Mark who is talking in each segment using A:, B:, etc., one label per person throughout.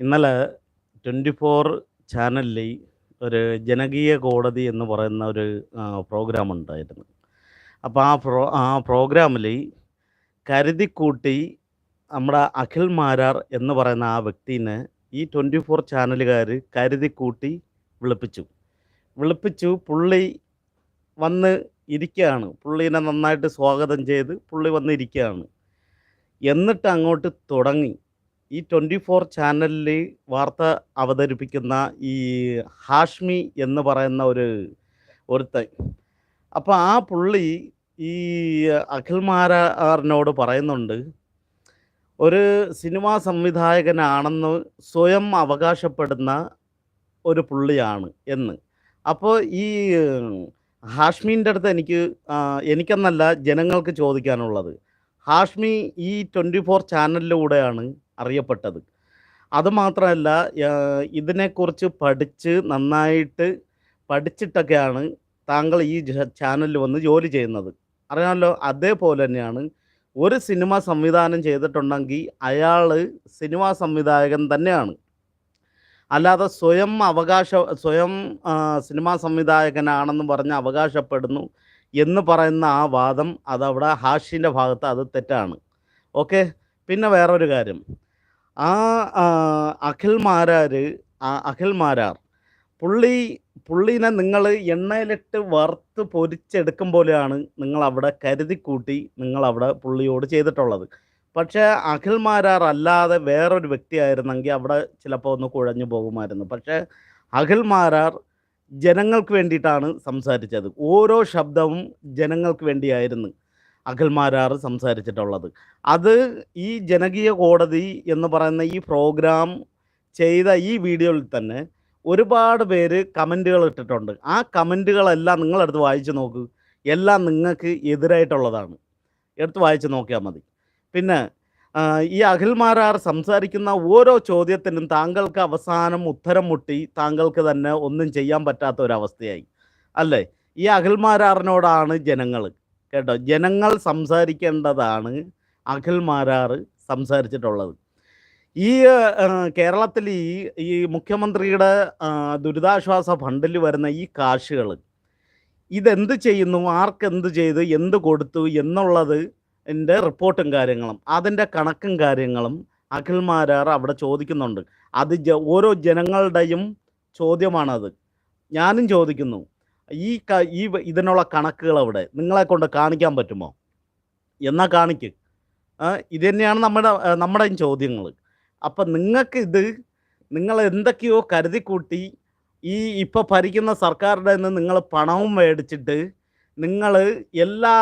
A: ഇന്നലെ 24 ചാനലിൽ ഒരു ജനകീയ കോടതി എന്ന് പറയുന്ന ഒരു പ്രോഗ്രാം ഉണ്ടായിരുന്നു. അപ്പോൾ ആ പ്രോ ആ പ്രോഗ്രാമിൽ കരുതിക്കൂട്ടി നമ്മുടെ അഖിൽ മാരാർ എന്ന് പറയുന്ന ആ വ്യക്തിനെ ഈ 24 ചാനലുകാർ കരുതിക്കൂട്ടി വിളിപ്പിച്ചു. വിളിപ്പിച്ചു പുള്ളി വന്ന് ഇരിക്കുകയാണ്. പുള്ളീനെ നന്നായിട്ട് സ്വാഗതം ചെയ്ത് പുള്ളി വന്ന് ഇരിക്കുകയാണ്. എന്നിട്ട് അങ്ങോട്ട് തുടങ്ങി. ഈ 24 ചാനലിൽ വാർത്ത അവതരിപ്പിക്കുന്ന ഈ ഹാഷ്മി എന്ന് പറയുന്ന ഒരു ഒരുത്തൻ. അപ്പോൾ ആ പുള്ളി ഈ അഖിൽ മാരാറിനോട് പറയുന്നുണ്ട്. ഒരു സിനിമാ സംവിധായകനാണെന്ന് സ്വയം അവകാശപ്പെടുന്ന ഒരു പുള്ളിയാണ് എന്ന്. അപ്പോൾ ഈ ഹാഷ്മീന്റെ അടുത്ത് എനിക്ക് എനിക്കെന്നല്ല ജനങ്ങൾക്ക് ചോദിക്കാനുള്ളത്. ഹാഷ്മി ഈ 24 ചാനലിലൂടെയാണ് അറിയപ്പെട്ടത്. അതുമാത്രമല്ല ഇതിനെക്കുറിച്ച് പഠിച്ച് നന്നായിട്ട് പഠിച്ചിട്ടൊക്കെയാണ് താങ്കൾ ഈ ചാനലിൽ വന്ന് ജോലി ചെയ്യുന്നത്. അറിയാമല്ലോ അതേപോലെ തന്നെയാണ് ഒരു സിനിമ സംവിധാനം ചെയ്തിട്ടുണ്ടെങ്കിൽ അയാൾ സിനിമാ സംവിധായകൻ തന്നെയാണ്. അല്ലാതെ സ്വയം അവകാശ സ്വയം സിനിമാ സംവിധായകനാണെന്ന് പറഞ്ഞ് അവകാശപ്പെടുന്നു എന്ന് പറയുന്ന ആ വാദം അതവിടെ ഹാഷിന്റെ ഭാഗത്ത് അത് തെറ്റാണ്. ഓക്കെ. പിന്നെ വേറൊരു കാര്യം. ആ അഖിൽ ആ അഖിൽ മാരാർ പുള്ളി പുള്ളിനെ നിങ്ങൾ എണ്ണയിലിട്ട് വറുത്ത് പൊരിച്ചെടുക്കും പോലെയാണ് നിങ്ങൾ അവിടെ നിങ്ങളവിടെ നിങ്ങൾ അവിടെ പുള്ളിയോട് ചെയ്തിട്ടുള്ളത്. പക്ഷേ അഖിൽ മാരാർ അല്ലാതെ വേറൊരു വ്യക്തിയായിരുന്നെങ്കിൽ അവിടെ ചിലപ്പോൾ ഒന്ന് കുഴഞ്ഞു പോകുമായിരുന്നു. പക്ഷേ അഖിൽ മാരാർ ജനങ്ങൾക്ക് വേണ്ടിയിട്ടാണ് സംസാരിച്ചത്. ഓരോ ശബ്ദവും ജനങ്ങൾക്ക് വേണ്ടിയായിരുന്നു അഖിൽ മാരാർ സംസാരിച്ചിട്ടുള്ളത്. അത് ഈ ജനകീയ കോടതി എന്ന് പറയുന്ന ഈ പ്രോഗ്രാം ചെയ്ത ഈ വീഡിയോയിൽ തന്നെ ഒരുപാട് പേര് കമന്റുകൾ ഇട്ടിട്ടുണ്ട്. ആ കമന്റുകളെല്ലാം നിങ്ങളെടുത്ത് വായിച്ച് നോക്കൂ. എല്ലാം നിങ്ങൾക്ക് എതിരായിട്ടുള്ളതാണ്. എടുത്ത് വായിച്ച് നോക്കിയാൽ മതി. പിന്നെ ഈ അഖിൽമാരാർ സംസാരിക്കുന്ന ഓരോ ചോദ്യത്തിനും താങ്കൾക്ക് അവസാനം ഉത്തരം മുട്ടി താങ്കൾക്ക് തന്നെ ഒന്നും ചെയ്യാൻ പറ്റാത്ത ഒരവസ്ഥയായി. അല്ലേ? ഈ അഖിൽമാരാറിനോടാണ് ജനങ്ങൾ കേട്ടോ. ജനങ്ങൾ സംസാരിക്കേണ്ടതാണ് അഖിൽ മാരാർ സംസാരിച്ചിട്ടുള്ളത്. ഈ കേരളത്തിൽ ഈ ഈ മുഖ്യമന്ത്രിയുടെ ദുരിതാശ്വാസ ഫണ്ടിൽ വരുന്ന ഈ കാശുകൾ ഇതെന്ത് ചെയ്യുന്നു? ആർക്കെന്ത് ചെയ്ത് എന്ത് കൊടുത്തു? എന്നുള്ളത് എന്റെ റിപ്പോർട്ടും കാര്യങ്ങളും അതിന്റെ കണക്കും കാര്യങ്ങളും അഖിൽ മാരാർ അവിടെ ചോദിക്കുന്നുണ്ട്. അത് ഓരോ ജനങ്ങളുടെയും ചോദ്യമാണത്. ഞാനും ചോദിക്കുന്നു. ഈ ഈ ഇതിനുള്ള കണക്കുകൾ അവിടെ നിങ്ങളെ കൊണ്ട് കാണിക്കാൻ പറ്റുമോ? എന്നാ കാണിക്ക്. ഇത് തന്നെയാണ് നമ്മുടെ നമ്മുടെയും ചോദ്യങ്ങൾ. അപ്പം നിങ്ങൾക്ക് ഇത് നിങ്ങൾ എന്തൊക്കെയോ കരുതിക്കൂട്ടി ഈ ഇപ്പോൾ ഭരിക്കുന്ന സർക്കാരുടെ നിന്ന് നിങ്ങൾ പണവും മേടിച്ചിട്ട് നിങ്ങൾ എല്ലാ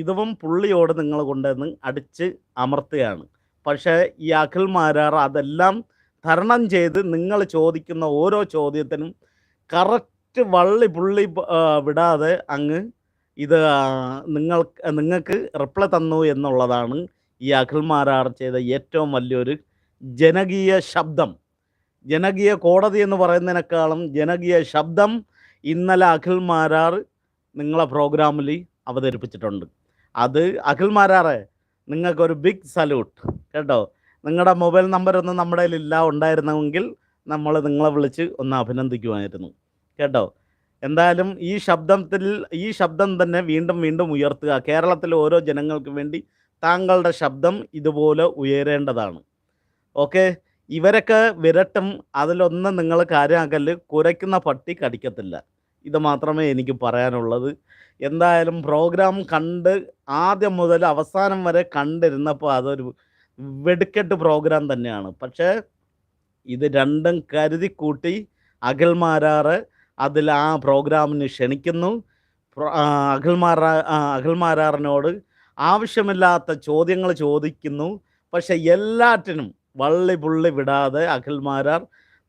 A: ഇതും പുള്ളിയോട് നിങ്ങൾ കൊണ്ടുവന്ന് അടിച്ച് അമർത്തുകയാണ്. പക്ഷേ ഈ അഖിൽ മാരാർ അതെല്ലാം തരണം ചെയ്ത് നിങ്ങൾ ചോദിക്കുന്ന ഓരോ ചോദ്യത്തിനും കറക്റ്റ് വള്ളി പുള്ളി വിടാതെ അങ്ങ് ഇത് നിങ്ങൾ നിങ്ങൾക്ക് റിപ്ലൈ തന്നു എന്നുള്ളതാണ് ഈ അഖിൽ മാരാർ ചെയ്ത ഏറ്റവും വലിയൊരു ജനകീയ ശബ്ദം. ജനകീയ കോടതി എന്ന് പറയുന്നതിനേക്കാളും ജനകീയ ശബ്ദം ഇന്നലെ അഖിൽ മാരാർ നിങ്ങളെ പ്രോഗ്രാമിൽ അവതരിപ്പിച്ചിട്ടുണ്ട്. അത് അഖിൽ മാരാറെ നിങ്ങൾക്കൊരു ബിഗ് സല്യൂട്ട് കേട്ടോ. നിങ്ങളുടെ മൊബൈൽ നമ്പരൊന്നും നമ്മുടെ കയ്യിലില്ല. ഉണ്ടായിരുന്നെങ്കിൽ നമ്മൾ നിങ്ങളെ വിളിച്ച് ഒന്ന് അഭിനന്ദിക്കുമായിരുന്നു. കേട്ടോ. എന്തായാലും ഈ ശബ്ദത്തിൽ ഈ ശബ്ദം തന്നെ വീണ്ടും വീണ്ടും ഉയർത്തുക. കേരളത്തിലെ ഓരോ ജനങ്ങൾക്കും വേണ്ടി താങ്കളുടെ ശബ്ദം ഇതുപോലെ ഉയരേണ്ടതാണ്. ഓക്കെ. ഇവരൊക്കെ വിരട്ടും. അതിലൊന്നും നിങ്ങൾ കാര്യമാക്കൽ കുരയ്ക്കുന്ന പട്ടി കടിക്കത്തില്ല. ഇത് മാത്രമേ എനിക്ക് പറയാനുള്ളത്. എന്തായാലും പ്രോഗ്രാം കണ്ട് ആദ്യം മുതൽ അവസാനം വരെ കണ്ടിരുന്നപ്പോൾ അതൊരു വെടുക്കെട്ട് പ്രോഗ്രാം തന്നെയാണ്. പക്ഷേ ഇത് രണ്ടും കരുതിക്കൂട്ടി അഖിൽ മാരാർ അതിൽ ആ പ്രോഗ്രാമിന് ക്ഷണിക്കുന്നു. പ്രൊ അഖിൽമാരാറിനോട് അഖിൽ മാരാ അഖിൽ ആവശ്യമില്ലാത്ത ചോദ്യങ്ങൾ ചോദിക്കുന്നു. പക്ഷെ എല്ലാറ്റിനും വള്ളി പുള്ളി വിടാതെ അഖിൽ മാരാർ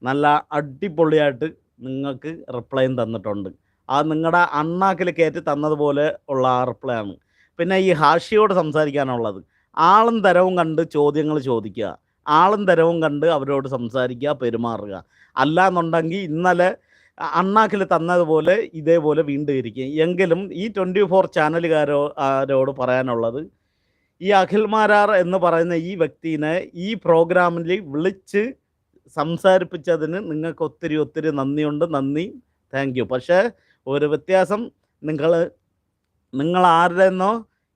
A: നല്ല അടിപൊളിയായിട്ട് നിങ്ങൾക്ക് റിപ്ലൈയും തന്നിട്ടുണ്ട്. അത് നിങ്ങളുടെ അണ്ണാക്കിൽ കയറ്റി തന്നതുപോലെ ഉള്ള ആ റിപ്ലൈ ആണ്. പിന്നെ ഈ ഹാഷിയോട് സംസാരിക്കാനുള്ളത് ആളും തരവും കണ്ട് ചോദ്യങ്ങൾ ചോദിക്കുക. ആളും തരവും കണ്ട് അവരോട് സംസാരിക്കുക, പെരുമാറുക. അല്ലാന്നുണ്ടെങ്കിൽ ഇന്നലെ അണ്ണാക്കിൽ തന്നതുപോലെ ഇതേപോലെ വീണ്ടും ഇരിക്കും. എങ്കിലും ഈ 24 ചാനലുകാരോ ആരോട് പറയാനുള്ളത് ഈ അഖിൽ മാരാർ എന്ന് പറയുന്ന ഈ വ്യക്തിനെ ഈ പ്രോഗ്രാമിൽ വിളിച്ച് സംസാരിപ്പിച്ചതിന് നിങ്ങൾക്ക് ഒത്തിരി ഒത്തിരി നന്ദിയുണ്ട്. നന്ദി. താങ്ക് യു പക്ഷേ ഒരു വ്യത്യാസം നിങ്ങൾ നിങ്ങൾ ആരുടെ നിന്നോ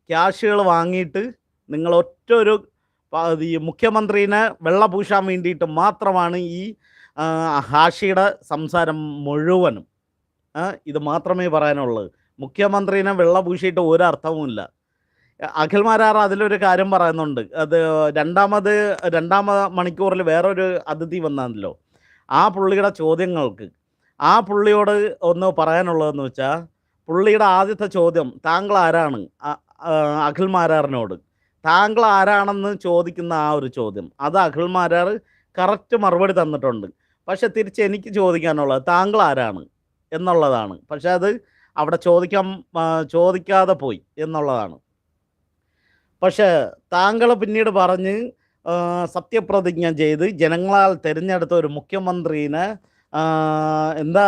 A: ക്യാഷുകൾ വാങ്ങിയിട്ട് നിങ്ങൾ ഒറ്റ ഒരു ഈ മുഖ്യമന്ത്രീനെ വെള്ള പൂശാൻ വേണ്ടിയിട്ട് മാത്രമാണ് ഈ ഹാഷിയുടെ സംസാരം മുഴുവനും ഇത് മാത്രമേ പറയാനുള്ളൂ. മുഖ്യമന്ത്രിനെ വെള്ള പൂശിയിട്ട് ഒരർത്ഥവുമില്ല അഖിൽമാരാർ അതിലൊരു കാര്യം പറയുന്നുണ്ട്. അത് രണ്ടാമത് രണ്ടാമ മണിക്കൂറിൽ വേറൊരു അതിഥി വന്നാണല്ലോ. ആ പുള്ളിയുടെ ചോദ്യങ്ങൾക്ക് ആ പുള്ളിയോട് ഒന്ന് പറയാനുള്ളതെന്ന് വെച്ചാൽ പുള്ളിയുടെ ആദ്യത്തെ ചോദ്യം താങ്കൾ ആരാണ്? അഖിൽമാരാറിനോട് അഖിൽ മാരാറിനോട്. താങ്കൾ ആരാണെന്ന് ചോദിക്കുന്ന ആ ഒരു ചോദ്യം. അത് അഖിൽ മാരാർ കറക്റ്റ് മറുപടി തന്നിട്ടുണ്ട്. പക്ഷെ തിരിച്ച് എനിക്ക് ചോദിക്കാനുള്ളത് താങ്കൾ ആരാണ് എന്നുള്ളതാണ്. പക്ഷെ അത് അവിടെ ചോദിക്കാൻ ചോദിക്കാതെ പോയി എന്നുള്ളതാണ്. പക്ഷെ താങ്കൾ പിന്നീട് പറഞ്ഞ് സത്യപ്രതിജ്ഞ ചെയ്ത് ജനങ്ങളാൽ തിരഞ്ഞെടുത്ത ഒരു മുഖ്യമന്ത്രിനെ എന്താ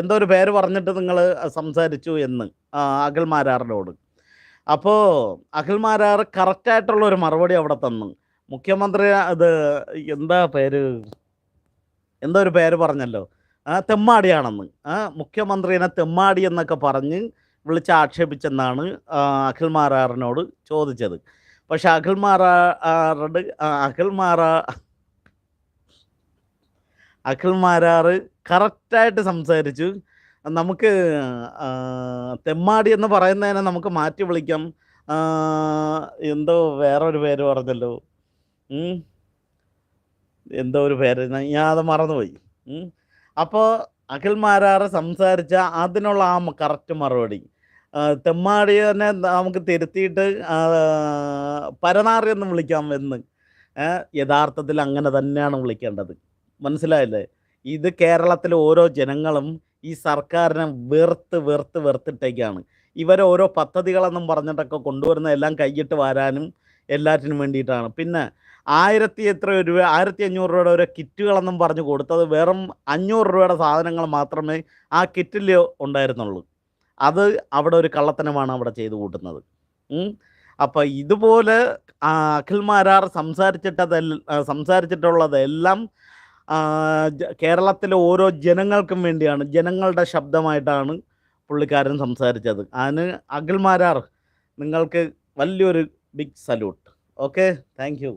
A: എന്തോ ഒരു പേര് പറഞ്ഞിട്ട് നിങ്ങൾ സംസാരിച്ചു എന്ന് അഖിൽമാരാറിനോട് അഖിൽ മാരാറിനോട്. അപ്പോൾ അഖിൽ മാരാർ കറക്റ്റായിട്ടുള്ള ഒരു മറുപടി അവിടെ തന്നു. മുഖ്യമന്ത്രി അത് എന്താ പേര്? എന്തോ ഒരു പേര് പറഞ്ഞല്ലോ. ആ തെമ്മാടിയാണെന്ന്. ആ മുഖ്യമന്ത്രിനെ തെമ്മാടി എന്നൊക്കെ പറഞ്ഞ് വിളിച്ച് ആക്ഷേപിച്ചെന്നാണ് അഖിൽ മാരാറിനോട് ചോദിച്ചത്. പക്ഷെ അഖിൽ മാറാറുടെ അഖിൽ മാറാ അഖിൽ മാരാറ് കറക്റ്റായിട്ട് സംസാരിച്ചു. നമുക്ക് തെമ്മാടി എന്ന് പറയുന്നതിനെ നമുക്ക് മാറ്റി വിളിക്കാം. എന്തോ വേറൊരു പേര് പറഞ്ഞല്ലോ. എന്തോ ഒരു പേര്. ഞാൻ അത് മറന്നുപോയി. അപ്പോൾ അഖിൽ മാരാറ് സംസാരിച്ച അതിനുള്ള ആ കറക്റ്റ് മറുപടി. തെമ്മാടിയെ നമുക്ക് തിരുത്തിയിട്ട് പരനാറിയെന്ന് വിളിക്കാം എന്ന്. യഥാർത്ഥത്തിൽ അങ്ങനെ തന്നെയാണ് വിളിക്കേണ്ടത്. മനസ്സിലായില്ലേ? ഇത് കേരളത്തിലെ ഓരോ ജനങ്ങളും ഈ സർക്കാരിനെ വെറുത്ത് വെറുത്ത് വെറുത്തിട്ടേക്കാണ്. ഇവരോരോ പദ്ധതികളെന്നും പറഞ്ഞിട്ടൊക്കെ കൊണ്ടുവരുന്ന എല്ലാം കൈയിട്ട് വരാനും എല്ലാറ്റിനും വേണ്ടിയിട്ടാണ്. പിന്നെ ആയിരത്തി എത്ര രൂപ ആയിരത്തി അഞ്ഞൂറ് രൂപയുടെ ഒരു കിറ്റുകളെന്നും പറഞ്ഞ് കൊടുത്തത് വെറും അഞ്ഞൂറ് രൂപയുടെ സാധനങ്ങൾ മാത്രമേ ആ കിറ്റിൽ ഉണ്ടായിരുന്നുള്ളൂ. അത് അവിടെ ഒരു കള്ളത്തനമാണ് അവിടെ ചെയ്തു കൂട്ടുന്നത്. അപ്പോൾ അപ്പം ഇതുപോലെ അഖിൽമാരാർ സംസാരിച്ചിട്ടത് സംസാരിച്ചിട്ടുള്ളതെല്ലാം കേരളത്തിലെ ഓരോ ജനങ്ങൾക്കും വേണ്ടിയാണ് ജനങ്ങളുടെ ശബ്ദമായിട്ടാണ് പുള്ളിക്കാരൻ സംസാരിച്ചത്. അതിന് അഖിൽമാരാർ നിങ്ങൾക്ക് വലിയൊരു big salute okay thank you